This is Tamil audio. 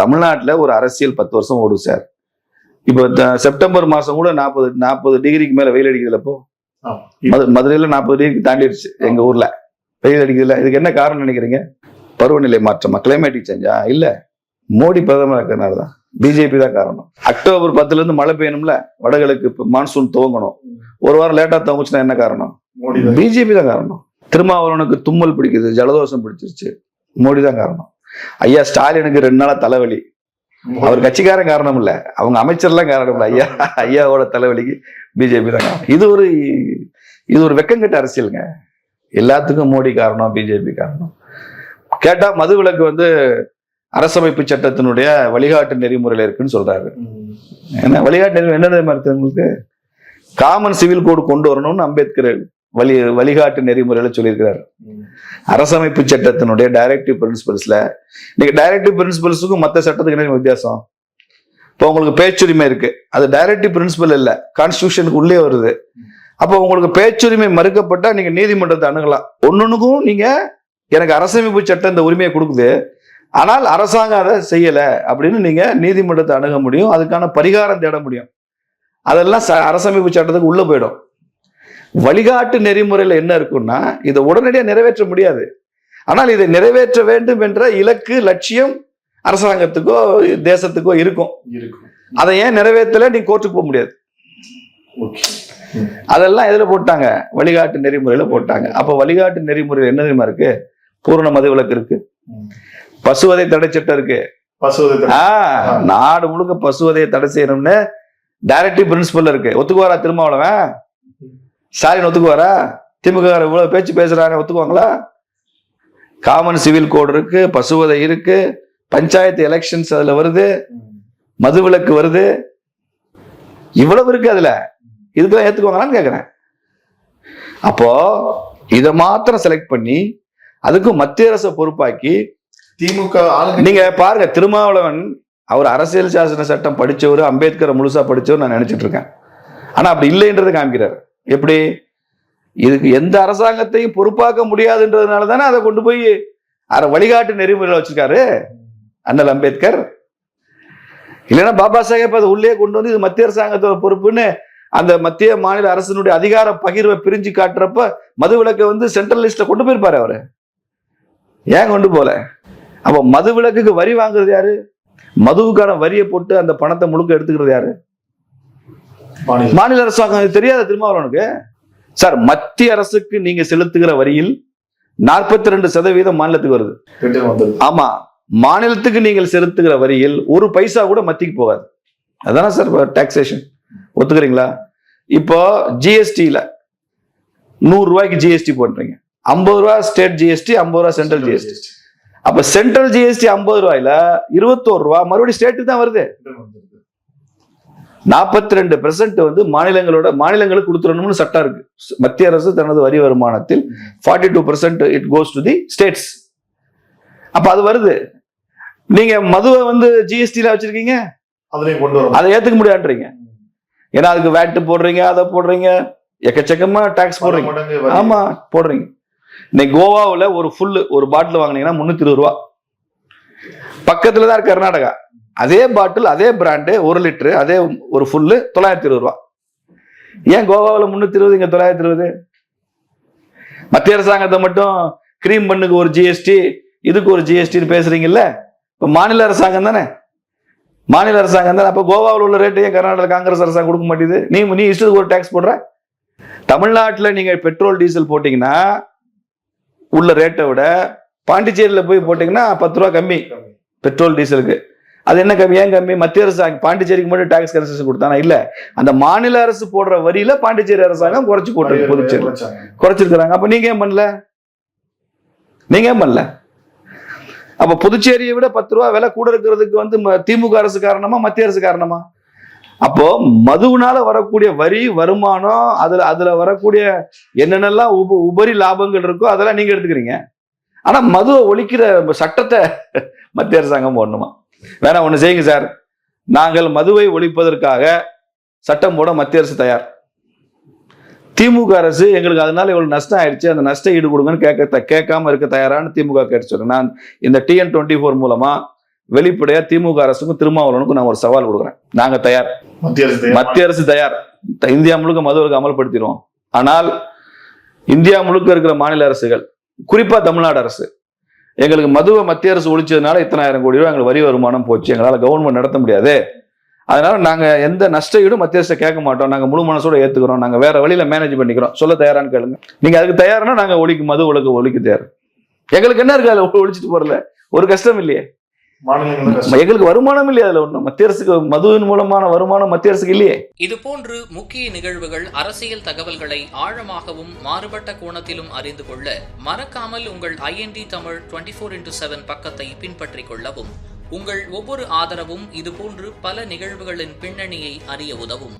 தமிழ்நாட்டில் ஒரு அரசியல் பத்து வருஷம் ஓடும் சார். இப்போ செப்டம்பர் மாசம் கூட நாற்பது நாற்பது டிகிரிக்கு மேல வெயில் அடிக்குதுல இப்போ மதுரையில நாற்பது டிகிரிக்கு தாண்டிடுச்சு எங்க ஊர்ல. வெயில் அடிக்குதுல. இதுக்கு என்ன காரணம் நினைக்கிறீங்க? பருவநிலை மாற்றமா? கிளைமேட்டிக் சேஞ்சா இல்ல. மோடி பிரதமர் இருக்கிறனால தான். பிஜேபி தான் காரணம். அக்டோபர் பத்துல இருந்து மழை பெய்யணும்ல? வடகிழக்கு இப்ப மான்சூன் துவங்கணும். ஒரு வாரம் லேட்டா துவங்குச்சுன்னா என்ன காரணம். பிஜேபி தான் காரணம். திருமாவளவனுக்கு தும்மல் பிடிக்குது ஜலதோஷம் பிடிச்சிருச்சு. மோடி தான் காரணம். ஐயா ஸ்டாலினுக்கு ரெண்டு நாளா தலைவலி. அவர் கட்சிக்காரன் காரணம் இல்ல அவங்க அமைச்சர்லாம் காரணம் இல்ல ஐயா ஐயாவோட தலைவலிக்கு பிஜேபி தான் காரணம். இது ஒரு இது ஒரு வெக்கங்கெட்ட அரசியலுங்க. எல்லாத்துக்கும் மோடி காரணம் பிஜேபி காரணம். கேட்டா மதுவிலக்கு வந்து அரசமைப்பு சட்டத்தினுடைய வழிகாட்டு நெறிமுறையில இருக்குன்னு சொல்றாரு. ம். என்ன வழிகாட்டு நெறிமுறை என்ன இருக்கு உங்களுக்கு? காமன் சிவில் கோடு கொண்டு வரணும்னு அம்பேத்கர் வழி வழிகாட்டு நெறிமுறையில சொல்லியிருக்கிறாரு. அரசமைப்பு சட்டத்தினுடைய டைரக்டிவ் பிரின்சிபல்ஸ்ல இன்னைக்கு டைரக்டிவ் பிரின்சிபல்ஸுக்கும் மற்ற சட்டத்துக்கு என்ன வித்தியாசம்? இப்போ உங்களுக்கு பேச்சுரிமை இருக்கு. அது டைரக்டிவ் பிரின்சிபல் இல்லை கான்ஸ்டியூஷனுக்கு உள்ளே வருது. அப்போ உங்களுக்கு பேச்சுரிமை மறுக்கப்பட்டா நீங்க நீதிமன்றத்தை அணுகலாம். ஒன்னொன்னுக்கும் நீங்க எனக்கு அரசமைப்பு சட்டம் இந்த உரிமையை கொடுக்குது. ஆனால் அரசாங்கம் அதை செய்யலை அப்படின்னு நீங்க நீதிமன்றத்தை அணுக முடியும். அதுக்கான பரிகாரம் தேட முடியும். அதெல்லாம் ச- அரசமைப்பு சட்டத்துக்கு உள்ள போயிடும். வழிகாட்டு நெறிமுறையில் என்ன இருக்குன்னா இதை உடனடியாக நிறைவேற்ற முடியாது. ஆனால் இதை நிறைவேற்ற வேண்டும் என்ற இலக்கு லட்சியம் அரசாங்கத்துக்கோ தேசத்துக்கோ இருக்கும். அதை ஏன் நிறைவேற்றல? நீ கோர்ட்டுக்கு போக முடியாது. அதெல்லாம் எதுல போட்டாங்க? வழிகாட்டு நெறிமுறையில போட்டாங்க. அப்ப வழிகாட்டு நெறிமுறையில் என்ன தெரியுமா இருக்கு? பூரண மதுவிலக்கு இருக்கு. ம். பசுவதை தடை சட்டம் இருக்கு. நாடு முழுக்க பசுவதையை தடை செய்யணும்னு டைரக்டிவ் பிரின்சிபல் இருக்கு. ஒத்துக்குவாரா திருமாவளவன்? ஸ்டாலின் ஒத்துக்குவாரா? திமுக காரர் இவ்வளவு பேச்சு பேசுறாங்க ஒத்துக்குவாங்களா? காமன் சிவில் கோடு இருக்கு பசுவதை இருக்கு பஞ்சாயத்து எலெக்ஷன்ஸ் அதுல வருது ம். மதுவிலக்கு வருது. இவ்வளவு இருக்கு அதுல. இதுக்கெல்லாம் ஏத்துக்குவாங்களான்னு கேக்குறேன். அப்போ இதை மாத்திரம் செலக்ட் பண்ணி அதுக்கும் மத்திய அரசை பொறுப்பாக்கி திமுக நீங்க பாருங்க திருமாவளவன் அவர் அரசியல் சாசன சட்டம் படிச்சவர் அம்பேத்கரை முழுசா படிச்சவர் நான் நினைச்சிட்டு இருக்கேன். ஆனா அப்படி இல்லைன்றதை காமிக்கிறார். எப்படி? இதுக்கு எந்த அரசாங்கத்தையும் பொறுப்பாக்க முடியாதுன்றதுனால தானே அதை கொண்டு போய் அரை வழிகாட்டு நெறிமுறையில் வச்சிருக்காரு அண்ணல் அம்பேத்கர். இல்லைன்னா பாபா சாஹேப் அதை உள்ளே கொண்டு வந்து இது மத்திய அரசாங்கத்தோட பொறுப்புன்னு அந்த மத்திய மாநில அரசினுடைய அதிகார பகிர்வை பிரிஞ்சு காட்டுறப்ப மது விலக்கை வந்து சென்ட்ரல் லிஸ்ட்ல கொண்டு போயிருப்பாரு அவரு. ஏன் கொண்டு போல? அப்போ மது விலக்குக்கு வரி வாங்குறது யாரு? மதுவுக்கான வரியை போட்டு அந்த பணத்தை முழுக்க எடுத்துக்கிறது யாரு? மாநில அரசாங்கம் தெரியாத திருமாவளவனுக்கு? சார் மத்திய அரசுக்கு நீங்க செலுத்துகிற வரியில் நாற்பத்தி ரெண்டு சதவீதம் மாநிலத்துக்கு வருது. ஆமா மாநிலத்துக்கு நீங்கள் செலுத்துகிற வரியில் ஒரு பைசா கூட மத்திக்கு போகாது. அதானே சார் டாக்ஸேஷன் ஒத்துக்கிறீங்களா? இப்போ ஜிஎஸ்டியில நூறு ரூபாய்க்கு ஜிஎஸ்டி போடுறீங்க. ஐம்பது ரூபா ஸ்டேட் ஜிஎஸ்டி ஐம்பது ரூபா சென்ட்ரல் ஜிஎஸ்டி அப்ப சென்ட்ரல் ஜிஎஸ்டி ஐம்பது ரூபாயில இருபத்தோரு ரூபா மறுபடியும் ஸ்டேட்டுக்கு தான் வருது. நாற்பத்தி ரெண்டு வந்து மாநிலங்களோட மாநிலங்களுக்கு கொடுத்துடணும்னு சட்டம் இருக்கு. மத்திய அரசு தனது வரி வருமானத்தில் forty two percent it goes to the states அப்ப அது வருது. நீங்க மதுவை வந்து ஜிஎஸ்டில வச்சிருக்கீங்க? அதை ஏத்துக்க முடியாதுன்றீங்க. ஏன்னா அதுக்கு வேட்டு போடுறீங்க அதை போடுறீங்க எக்கச்சக்கமா டாக்ஸ் போடுறீங்க. ஆமா போடுறீங்க. இன்னைக்கு கோவாவுல ஒரு ஃபுல்லு ஒரு பாட்டில் வாங்குனீங்கன்னா முன்னூத்தி இருபது ரூபா. பக்கத்துல தான் இருக்கு கர்நாடகா. அதே பாட்டில் அதே பிராண்டு ஒரு லிட்டரு அதே ஒரு ஃபுல்லு தொள்ளாயிரத்தி இருபது ரூபா. ஏன் கோவாவில் முன்னூத்தி இருபது இங்க தொள்ளாயிரத்தி இருபது? மத்திய அரசாங்கத்தை மட்டும் கிரீம் பண்ணுக்கு ஒரு ஜிஎஸ்டி இதுக்கு ஒரு ஜிஎஸ்டின்னு பேசுறீங்கல்ல? இப்ப மாநில அரசாங்கம் தானே? மாநில அரசாங்கம் தானே? அப்ப கோவாவில் உள்ள ரேட்டு ஏன் கர்நாடகா காங்கிரஸ் அரசாங்கம் கொடுக்க மாட்டேங்குது? நீ நீ இஷ்டத்துக்கு ஒரு டாக்ஸ் போடுற? தமிழ்நாட்டுல நீங்க பெட்ரோல் டீசல் போட்டீங்கன்னா உள்ள ரேட்டை விட பாண்டிச்சேரியில போய் போட்டீங்கன்னா பத்து ரூபா கம்மி. பெட்ரோல் டீசலுக்கு அது என்ன கம்மி? ஏன் கம்மி? மத்திய அரசாங்கம் பாண்டிச்சேரிக்கு மட்டும் டாக்ஸ் கன்செஷன் கொடுத்தானா? இல்ல. அந்த மாநில அரசு போடுற வரியில பாண்டிச்சேரி அரசாங்கம் குறைச்சு போட்டிருக்கு புதுச்சேரி குறைச்சாங்க. குறைச்சிருக்கிறாங்க. அப்ப நீங்க ஏன் பண்ணல? நீங்க ஏன் பண்ணல? அப்ப புதுச்சேரியை விட பத்து ரூபா விலை கூட இருக்கிறதுக்கு வந்து திமுக அரசு காரணமா மத்திய அரசு காரணமா? அப்போ மதுவுனால வரக்கூடிய வரி வருமானம் அதுல அதுல வரக்கூடிய என்னென்னலாம் உப உபரி லாபங்கள் இருக்கோ அதெல்லாம் நீங்க எடுத்துக்கிறீங்க. ஆனா மதுவை ஒழிக்கிற சட்டத்தை மத்திய அரசாங்கம் போடணுமா? வேணா ஒண்ணு செய்யுங்க சார். நாங்கள் மதுவை ஒழிப்பதற்காக சட்டம் போட மத்திய அரசு தயார். திமுக அரசு எங்களுக்கு அதனால இவ்வளவு நஷ்டம் ஆயிடுச்சு. அந்த நஷ்ட ஈடு கொடுங்கன்னு கேட்க கேட்காம இருக்க தயாரான திமுக கேட்டு சொல்றேன். நான் இந்த டிஎன் டுவெண்ட்டி ஃபோர் மூலமா வெளிப்படையா திமுக அரசுக்கும் திருமாவளவனுக்கும் நான் ஒரு சவால் கொடுக்குறேன். நாங்க தயார். மத்திய அரசு தயார். இந்தியா முழுக்க மதுவிலக்கு அமல்படுத்திடுவோம். ஆனால் இந்தியா முழுக்க இருக்கிற மாநில அரசுகள் குறிப்பா தமிழ்நாடு அரசு எங்களுக்கு மதுவை மத்திய அரசு ஒழிச்சதுனால இத்தனாயிரம் கோடி ரூபாய் எங்களுக்கு வரி வருமானம் போச்சு. எங்களால் கவர்மெண்ட் நடத்த முடியாது. அதனால நாங்கள் எந்த நஷ்ட ஈடும் மத்திய அரசு கேட்க மாட்டோம். நாங்கள் முழு மனசோட ஏற்றுக்கிறோம் நாங்கள் வேற வழியில மேனேஜ் பண்ணிக்கிறோம். சொல்ல தயாரான்னு கேளுங்க. நீங்கள் அதுக்கு தயாருன்னா நாங்கள் ஒழிக்கு மது ஒழுக்க ஒழிக்க தயார். எங்களுக்கு என்ன இருக்கு அதுல? ஒழிச்சிட்டு போறல ஒரு கஷ்டம் இல்லையே. எங்களுக்கு வருமானம் இல்லையே அதுல ஒண்ணும்? மத்திய அரசுக்கு மதுவின் மூலமான வருமானம் மத்திய அரசுக்கு இல்லையே? இதுபோன்று முக்கிய நிகழ்வுகள் அரசியல் தகவல்களை ஆழமாகவும் மாறுபட்ட கோணத்திலும் அறிந்து கொள்ள மறக்காமல் உங்கள் I N D Tamil twenty four into seven பக்கத்தை பின்பற்றிக் கொள்ளவும் உங்கள் ஒவ்வொரு ஆதரவும் இதுபோன்று பல நிகழ்வுகளின் பின்னணியை அறிய உதவும்.